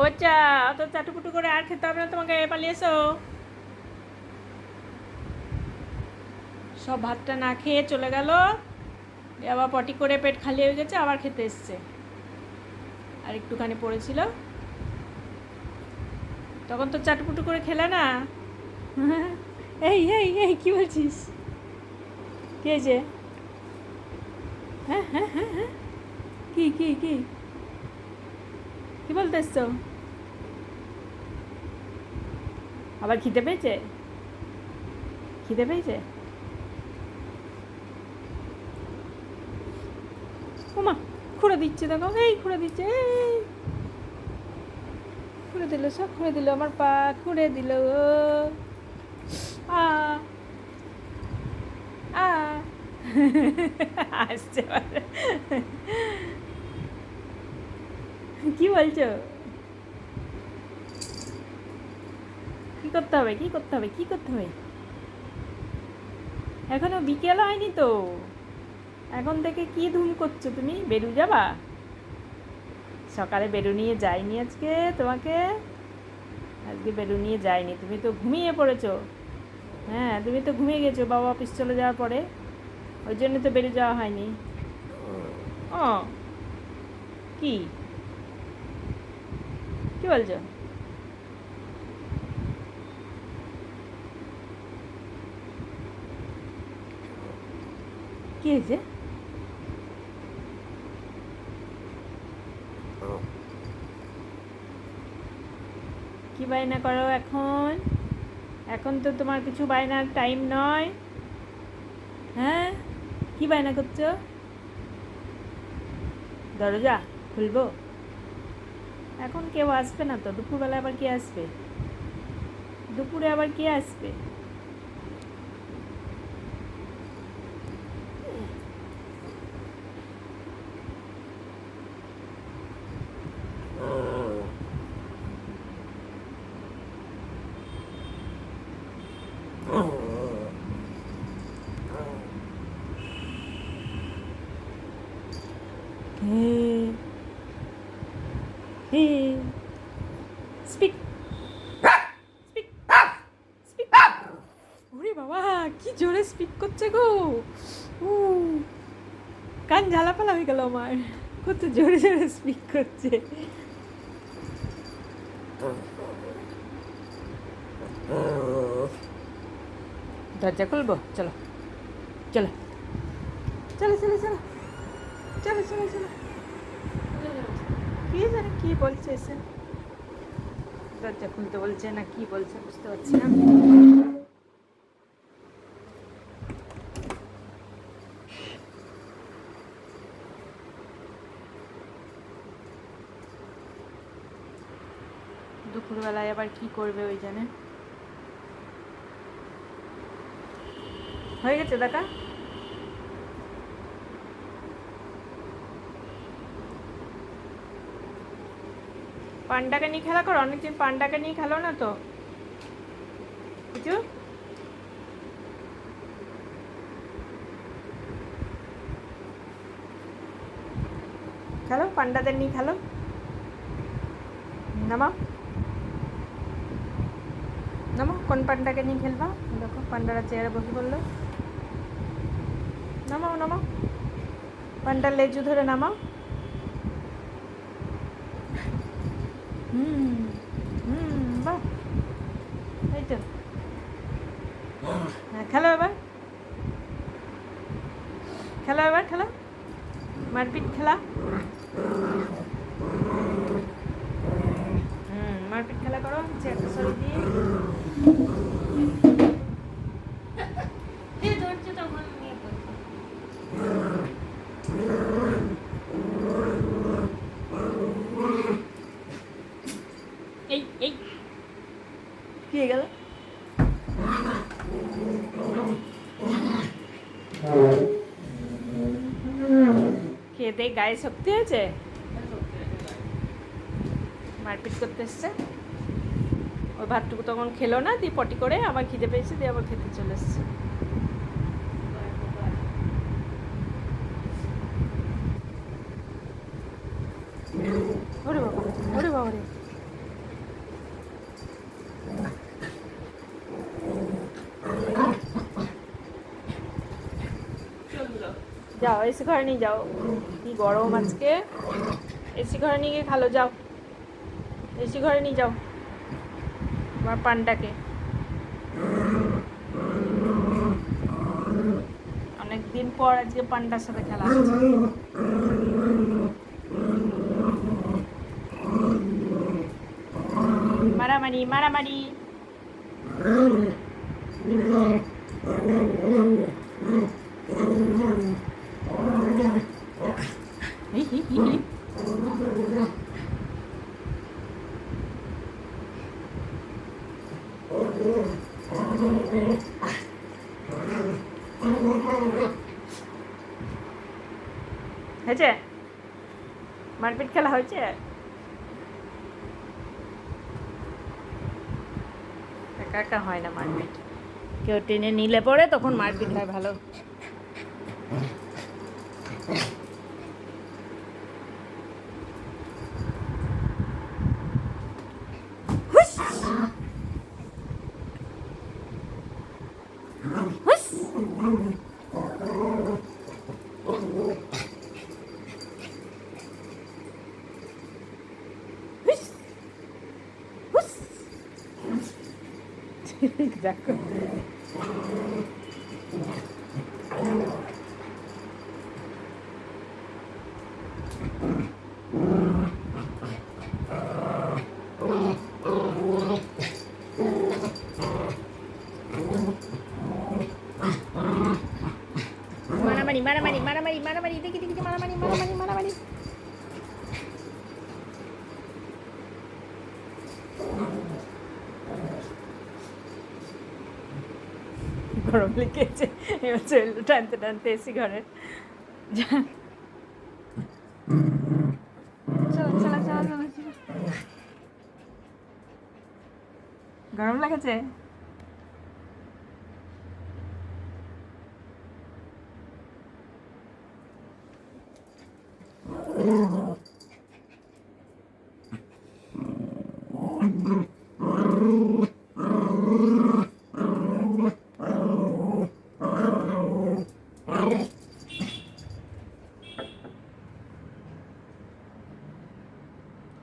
ও চা অত চাটুপুটু করে আর খেতে হবে না, তোমাকে পালিয়ে এসো সব ভাতটা না খেয়ে চলে গেল। আবার পটি করে পেট খালি হয়ে গেছে, আবার খেতে এসছে। আর একটুখানি পড়েছিল। তখন তো চাটুপুটু করে খেলে না। এই এই এই, কি বলছিস? কে যে? হ্যাঁ হ্যাঁ হ্যাঁ হ্যাঁ। কি কি কি? কি বলতে এসছো আবার খিদে পেয়েছে? খিদে পেয়েছে? ওমা খুঁড়ে দিচ্ছে দেখো, এই খুঁড়ে দিচ্ছে খুঁড়ে দিল সব, খুঁড়ে দিল আমার পা, খুঁড়ে দিল। আ। আ। আসছে। কি বলছো? কি করতে হবে? কি করতে হবে? কি করতে হবে? এখনও বিকেল হয়নি তো। এখন থেকে কি ধুম করছ তুমি? বেরু যাবা? সকালে বেরু নিয়ে যাইনি আজকে তোমাকে। আজকে বেরু নিয়ে যাইনি। তুমি তো ঘুমিয়ে পড়েছো। হ্যাঁ তুমি তো ঘুমিয়ে গেছো বাবা অফিস চলে যাওয়ার পরে। ওই জন্য তো বেরু যাওয়া হয়নি। ও, কি? কি বলছো? কি হয়েছে? কি বায়না করো এখন? এখন তো তোমার কিছু বায়নার টাইম নয়। হ্যাঁ? কি বায়না করছ? দরজা খুলবো? এখন কেউ আসবে না তো? দুপুরবেলা আবার কে আসবে? দুপুরে আবার কে আসবে? Speak. Speak. Speak. ওরে বাবা, কি জোরে স্পিক করছে গো। কান ঝালাপালা হয়ে গেল আমার। কত জোরে জোরে স্পিক করছে। দরজা খুলবো? চলো। চলো। চলো চলো চলো। চলো চলো চলো। কি জানি কি বলছে এসে? দরজা খুলতে বলছে না কি বলছে বুঝতে পারছি না। দুপুরবেলায় আবার কি করবে ওই জানে? হয়ে গেছে দেখা? পান্ডাকে নিয়ে খেলা করো? অনেকদিন পান্ডাকে নিয়ে খেলো না তো। কিছু? খেলো? পান্ডাদের নিয়ে খেলো? নামা নামো কোন পান্ডাকে নিয়ে খেলবা? দেখো, পান্ডারা চেয়ারে বসে পড়ল। নামাও নামাও। পান্ডার লেজু ধরে নামাও। বাহ এই তো খেলো এবার। খেলো এবার, খেলো। মারপিট খেলা। হুম, মারপিট খেলা করো, যে একটা শরীর দিয়ে। গায়ে শক্তি হয়েছে মারপিট করতে এসছে। ওই ভাতটুকু তখন খেলো না, দিয়ে পটি করে আমার খিদে পেয়েছে, দিয়ে আবার খেতে চলে এসছে। বাবা বাবা রে। যাও, এসে ঘরে নিয়ে যাও। গরম আজকে। এসি ঘরে নিয়ে গিয়ে খালো, যাও। এসি ঘরে নিয়ে যাও। আমার পান্ডাকে অনেক দিন পর আজকে পান্ডার সাথে খেলা মারামারি মারামারি। হয়েছে? মারপিট খেলা হয়েছে? একা একা হয় না মারপিট। কেউ টেনে নিলে পরে তখন মারপিট হয় ভালো। দেখো মারামারি মারামারি মারামারি মারামারি দেখি দেখি মারামারি মারামারি মারামারি গরম লেগেছে এবার চলল টানতে টানতে এসি ঘরে। গরম লেগেছে?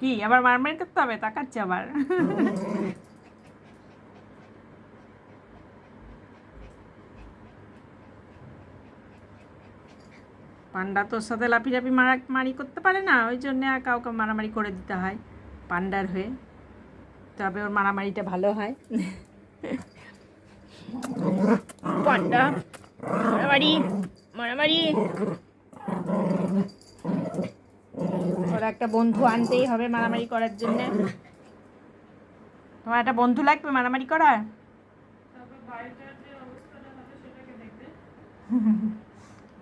কি? আবার মারমারি করতে হবে? তাকাচ্ছে আবার। পান্ডা তোর সাথে লাফিঝাপি মারা, মারি করতে পারে না? ওই জন্য কাউকে মারামারি করে দিতে হয় পান্ডার হয়ে। তবে ওর মারামারিটা ভালো হয়। পান্ডা, মারামারি মারামারি। ওর একটা বন্ধু আনতেই হবে মারামারি করার জন্যে। তোমার একটা বন্ধু লাগবে মারামারি করার?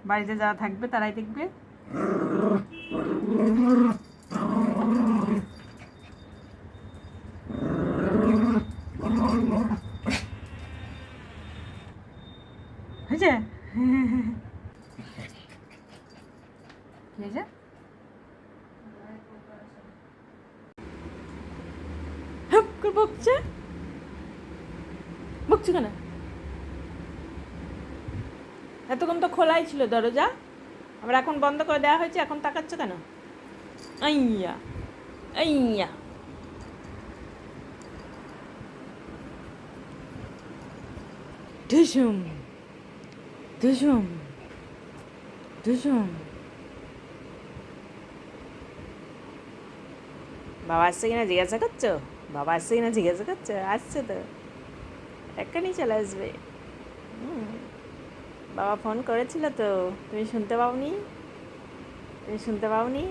বাড়িতে যারা থাকবে তারাই দেখবে। হয়েছে কি হয়েছে হুপ করে বকছে বকছে কেন? এতক্ষণ তো খোলাই ছিল দরজা। আবার এখন বন্ধ করে দেওয়া হয়েছে, এখন তাকাচ্ছ কেন? আইয়া আইয়া। ধুসুম ধুসুম ধুসুম। বাবা আসছে কিনা জিজ্ঞাসা করছ? বাবা আসছে কিনা জিজ্ঞাসা করছ? আসছে তো। এক্ষুনি চলে আসবে বাবা ফোন করেছিল তো তুমি শুনতে পাওনি তুমি শুনতে পাওনি।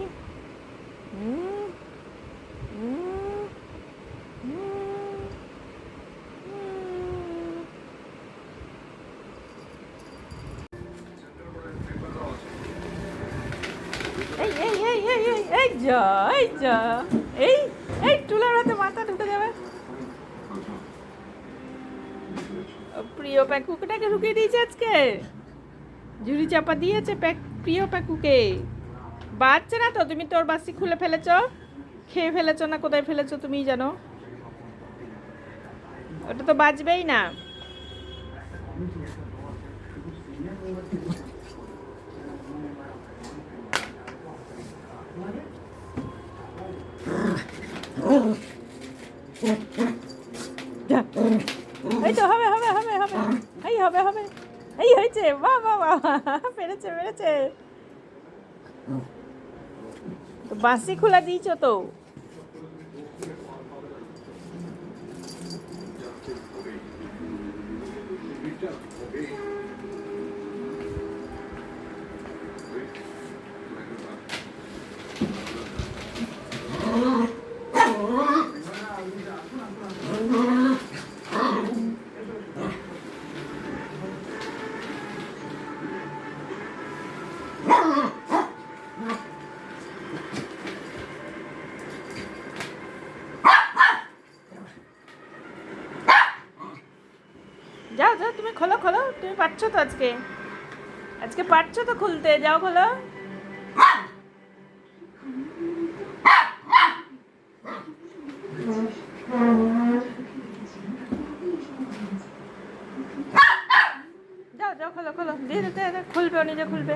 এই এই এই এই এই এই যা এই যা এই এই টুলার হাতে মাথা ঢুকে যাবে প্রিয় প্যাকুটাকে ঢুকিয়ে দিয়েছে আজকে। ঝুড়ি চাপা দিয়েছে প্যাক প্রিয় প্যাকুকে। বাচ্চা না তো, তুমি তোর বাসি খুলে ফেলেছ। খেয়ে ফেলেছ না, কোথায় ফেলেছ তুমি জানো। ওটা তো বাঁচবেই না। Yeah. এই তো হবে হবে হবে হবে। এই হবে হবে। এই হয়েছে। বাহ বাহ বাহ পেরেছে পেরেছে। তো বাঁশি খোলা দিয়েছ তো? যাও যাও তুমি খোলো খোলো তুমি পারছ তো আজকে? আজকে পারছ তো খুলতে? যাও খোলো। যাও যাও, খোলো খোলো। দিয়ে খুলবে ও নিজে খুলবে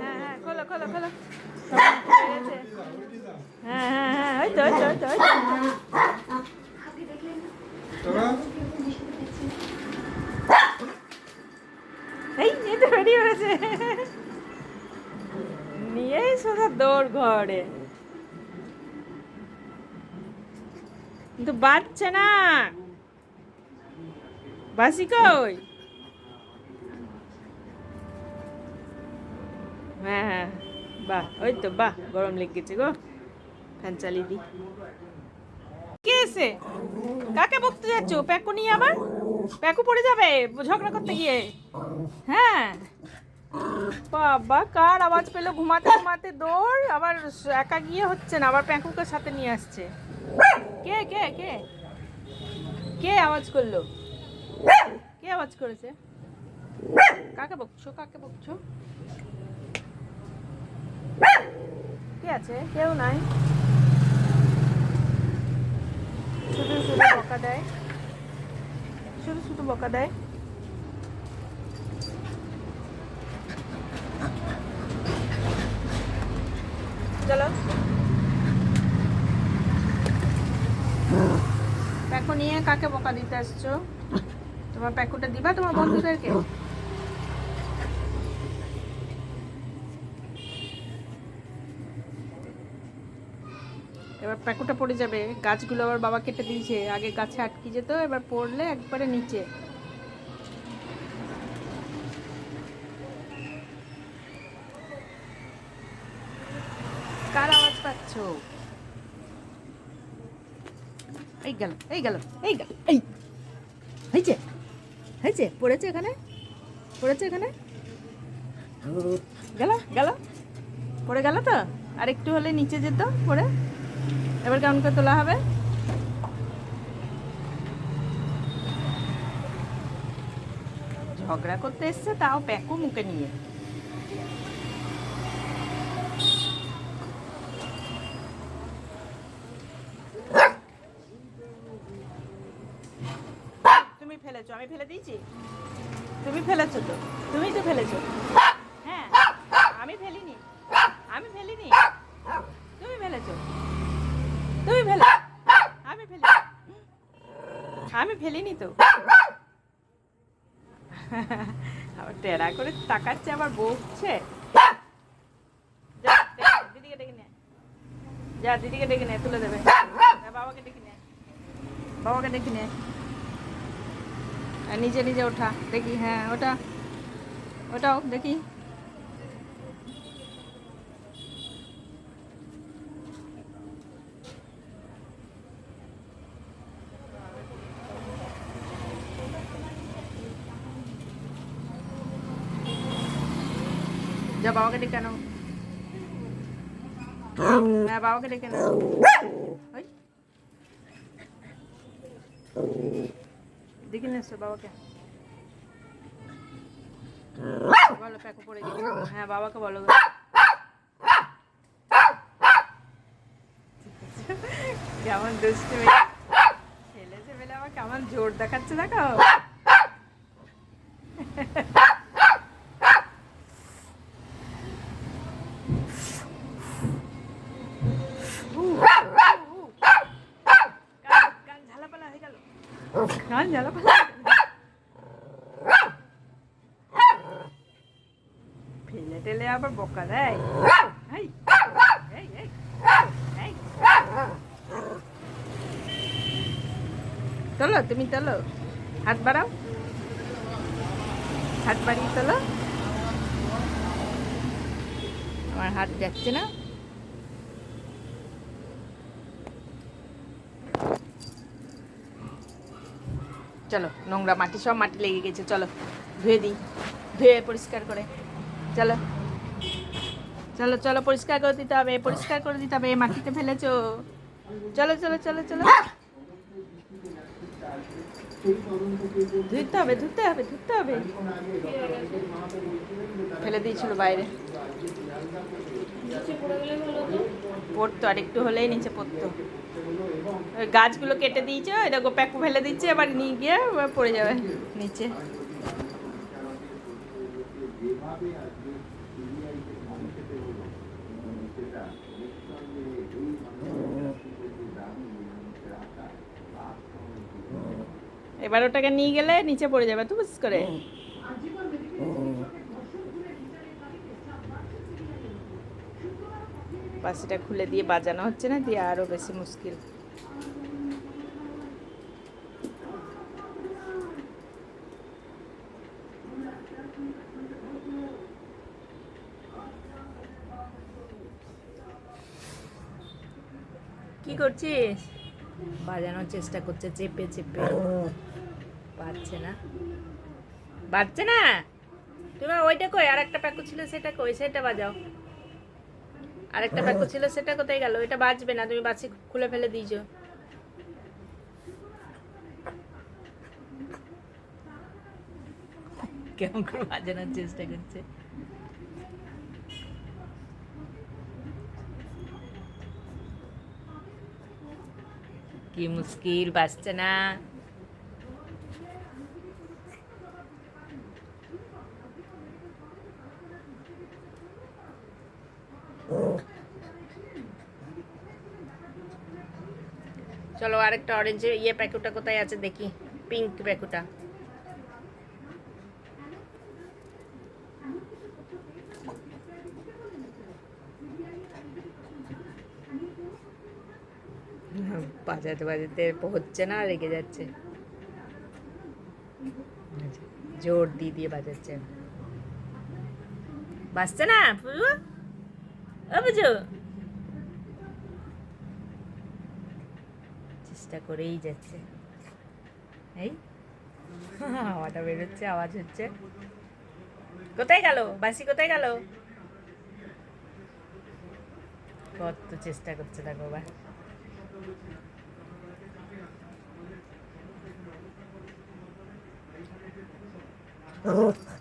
হ্যাঁ হ্যাঁ খোলো খোলো খোলো পেরেছে। হ্যাঁ হ্যাঁ হ্যাঁ ওই তো ওই তো ওই তো ওই তো এই এই তো বেরিয়ে পড়েছে নিয়েই সোজা দৌড় ঘরে কিন্তু বাজছে না। বাসি কই? হ্যাঁ হ্যাঁ বাহ, ওই তো বাহ, গরম লেগেছে গো। ফ্যান চালিয়ে দি। কে এসে? কাকে বকতে যাচ্ছ? প্যাকু নিয়ে আবার? প্যাকু পড়ে যাবে, ঝগড়া করতে গিয়ে। হ্যাঁ। বাবা, কার আওয়াজ পেল? ঘুমাতে ঘুমাতে দৌড়, আবার একা গিয়ে হচ্ছে না, আবার প্যাকুকে সাথে নিয়ে আসছে। কে কে কে? কে আওয়াজ করল? কে আওয়াজ করেছে? কাকে বকছো কাকে বকছো? কে আছে? কেউ নাই? শুধু শুধু বকা দেয়। শুধু শুধু বকা দেয়। চলো প্যাকু নিয়ে কাকে দিতে আসছো? তোমার প্যাকুটা দিবা তোমার বন্ধুদেরকে? এবার প্যাকুটা পড়ে যাবে। গাছগুলো আবার বাবা কেটে দিয়েছে। আগে গাছে আটকে যেত, এবার পড়লে একবারে নিচে কার আওয়াজ পাচ্ছ এই এই এই গেল এই। হয়েছে হয়েছে, পড়েছে এখানে? পড়েছে এখানে? গেল গেল? পড়ে গেল তো? আর একটু হলে নিচে যেত, পড়ে। এবার কেমন করে তোলা হবে? ঝগড়া করতে এসছে, তাও প্যাকু মুখে নিয়ে তুমি ফেলেছো আমি ফেলে দিয়েছি? তুমি ফেলেছো তো। তুমি তো ফেলেছো। হ্যাঁ আমি ফেলিনি। আমি ফেলিনি। তুমি ফেলেছো। তুমি ফেলে আমি ফেলি আমি ফেলিনি তো। আবার টেরা করে তাকাচ্ছে, আবার বকছে। দিদিকে ডেকে নে যা, দিদিকে ডেকে নে তুলে দেবে। বাবাকে ডেকে নে বাবাকে ডেকে নে নিজে নিজে ওঠা দেখি হ্যাঁ ওটা ওটাও দেখি যা বাবাকে ডেকে আনো হ্যাঁ বাবাকে ডেকে আনো ওই দেখে নিয়ে এসছো বাবাকে। বলো প্যাকো পরে হ্যাঁ বাবাকে বলো। কেমন দুষ্টু ছেলে ছেলে আমার কেমন জোর দেখাচ্ছে দেখো লাফা ফেলে টেলে আবার বকা দেয়। তোলো, তুমি তোলো। হাত বাড়াও। হাত বাড়িয়ে তোলো। আমার হাত যাচ্ছে না। চলো নোংরা মাটি সব মাটি লেগে গেছে চলো ধুয়ে দিই ধুয়ে পরিষ্কার করে চলো চলো চলো পরিষ্কার করে দিতে হবে পরিষ্কার করে দিতে হবে মাটিতে ফেলেছো চলো চলো চলো চলো ধুতে হবে ধুতে হবে ধুতে হবে ফেলে দিয়েছিল বাইরে পড়তো আর একটু হলেই নিচে পড়তো। গাছগুলো কেটে দিয়েছে এটা প্যাকু ফেলে দিচ্ছে, এবার নিয়ে গিয়ে পড়ে যাবে নিচে। এবার ওটাকে নিয়ে গেলে নিচে পড়ে যাবে তো বুঝ করে। পাশিটা খুলে দিয়ে বাজানো হচ্ছে না, দিয়ে আরও বেশি মুশকিল। কি করছিস? বাজানোর চেষ্টা করছে, চেপে চেপে। পারছে না। বাজছে না? তুমি ওইটা কই? আর একটা প্যাকু ছিল, সেটা কই? সেটা বাজাও। আরেকটা প্যাকু ছিল, সেটা কোথায় গেল? এটা বাজবে না, তুমি বাসি খুলে ফেলে দিয়েছ কেমন করে বাজানোর চেষ্টা করছে? কি মুশকিল বাঁচছে না। চলো আরেকটা অরেঞ্জ ইয়ে প্যাকুটা কোথায় আছে দেখি। পিঙ্ক প্যাকুটা। বাজাতে বাজাতে হচ্ছে না, রেগে যাচ্ছে। জোর দিয়ে দিয়ে বাজাচ্ছে। বাজছে না পুজো ও পুজো চেষ্টা করেই যাচ্ছে। এই? হাওয়াটা বেরোচ্ছে, আওয়াজ হচ্ছে। কোথায় গেল? বাসি কোথায় গেল? কত চেষ্টা করছে দেখো বা। Oh.